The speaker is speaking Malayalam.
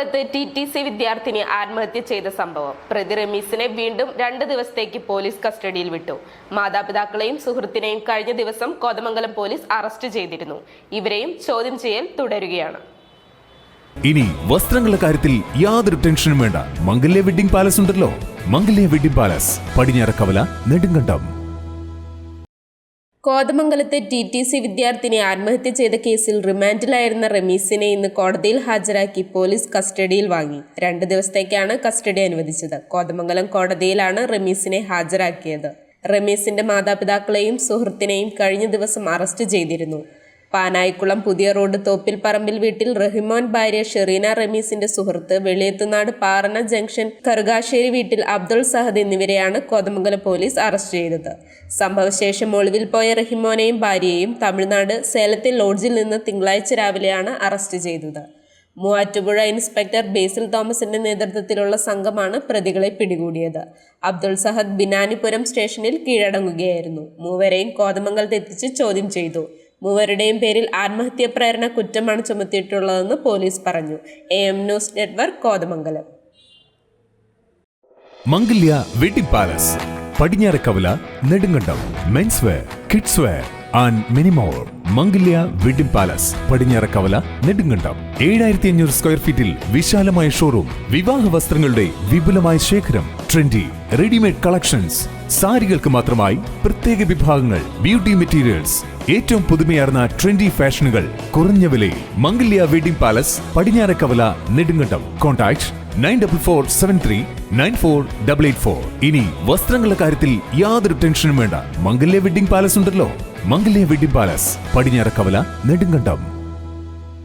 കോതമംഗലത്ത് ടി ടി സി വിദ്യാർത്ഥിനി ആത്മഹത്യ ചെയ്ത സംഭവം. പ്രതി റമീസിനെ വീണ്ടും രണ്ട് ദിവസത്തേക്ക് പോലീസ് കസ്റ്റഡിയിൽ വിട്ടു. മാതാപിതാക്കളെയും സുഹൃത്തിനെയും കഴിഞ്ഞ ദിവസം കോതമംഗലം പോലീസ് അറസ്റ്റ് ചെയ്തിരുന്നു. ഇവരെയും ചോദ്യം ചെയ്യൽ തുടരുകയാണ്. ഇനി വസ്ത്രങ്ങളുടെ കാര്യത്തിൽ യാതൊരു ടെൻഷനും വേണ്ട. മംഗല്യ വെഡിംഗ് പാലസ് ഉണ്ടല്ലോ. Mangalya wedding palace. Padinjarakkavala Nedumkandam. കോതമംഗലത്തെ ടി ടി സി വിദ്യാർത്ഥിനി ആത്മഹത്യ ചെയ്ത കേസിൽ റിമാൻഡിലായിരുന്ന റമീസിനെ ഇന്ന് കോടതിയിൽ ഹാജരാക്കി പോലീസ് കസ്റ്റഡിയിൽ വാങ്ങി. രണ്ട് ദിവസത്തേക്കാണ് കസ്റ്റഡി അനുവദിച്ചത്. കോതമംഗലം കോടതിയിലാണ് റമീസിനെ ഹാജരാക്കിയത്. റമീസിന്റെ മാതാപിതാക്കളെയും സുഹൃത്തിനെയും കഴിഞ്ഞ ദിവസം അറസ്റ്റ് ചെയ്തിരുന്നു. പാനായിക്കുളം പുതിയ റോഡ് തോപ്പിൽ പറമ്പിൽ വീട്ടിൽ റഹിമോൻ ഭാര്യ ഷെറീന റമീസിന്റെ സുഹൃത്ത് വെളിയത്തുനാട് പാറന ജംഗ്ഷൻ കറുകാശ്ശേരി വീട്ടിൽ അബ്ദുൾ സഹദ് എന്നിവരെയാണ് കോതമംഗലം പോലീസ് അറസ്റ്റ് ചെയ്തത്. സംഭവശേഷം ഒളിവിൽ പോയ റഹിമോനെയും ഭാര്യയെയും തമിഴ്നാട് സേലത്തെ ലോഡ്ജിൽ നിന്ന് തിങ്കളാഴ്ച രാവിലെയാണ് അറസ്റ്റ് ചെയ്തത്. മൂവാറ്റുപുഴ ഇൻസ്പെക്ടർ ബേസിൽ തോമസിന്റെ നേതൃത്വത്തിലുള്ള സംഘമാണ് പ്രതികളെ പിടികൂടിയത്. അബ്ദുൾ സഹദ് ബിനാനിപുരം സ്റ്റേഷനിൽ കീഴടങ്ങുകയായിരുന്നു. മൂവരെയും കോതമംഗലത്തെത്തിച്ച് ചോദ്യം ചെയ്തു. മൂവരുടെയും പേരിൽ ആത്മഹത്യ പ്രേരണ കുറ്റമാണ് ചുമത്തിയിട്ടുള്ളതെന്ന് പോലീസ് പറഞ്ഞു. A M news network Kothamangalam. Mangalya wedding palace Padinjarakkavala Nedumkandam men's wear kids wear and മിനിമോർ Mangalya wedding palace Padinjarakkavala Nedumkandam. ഏഴായിരത്തി അഞ്ഞൂറ് സ്ക്വയർ ഫീറ്റിൽ വിശാലമായ ഷോറൂം വിവാഹ വസ്ത്രങ്ങളുടെ വിപുലമായ ശേഖരം ട്രെൻഡി റെഡിമെയ്ഡ് കളക്ഷൻസ് സാരികൾക്ക് മാത്രമായി പ്രത്യേക വിഭാഗങ്ങൾ ബ്യൂട്ടി മെറ്റീരിയൽസ് ഏറ്റവും പുതുമയാർന്ന ട്രെൻഡി ഫാഷനുകൾ കുറഞ്ഞ വിലയിൽ Mangalya wedding palace Padinjarakkavala Nedumkandam. Contact nine double four seven three nine four double eight four. ഇനി വസ്ത്രങ്ങളുടെ കാര്യത്തിൽ യാതൊരു ടെൻഷനും വേണ്ട. മംഗല്യ വെഡിംഗ് പാലസ് ഉണ്ടല്ലോ. Mangalya wedding palace Padinjarakkavala Nedumkandam.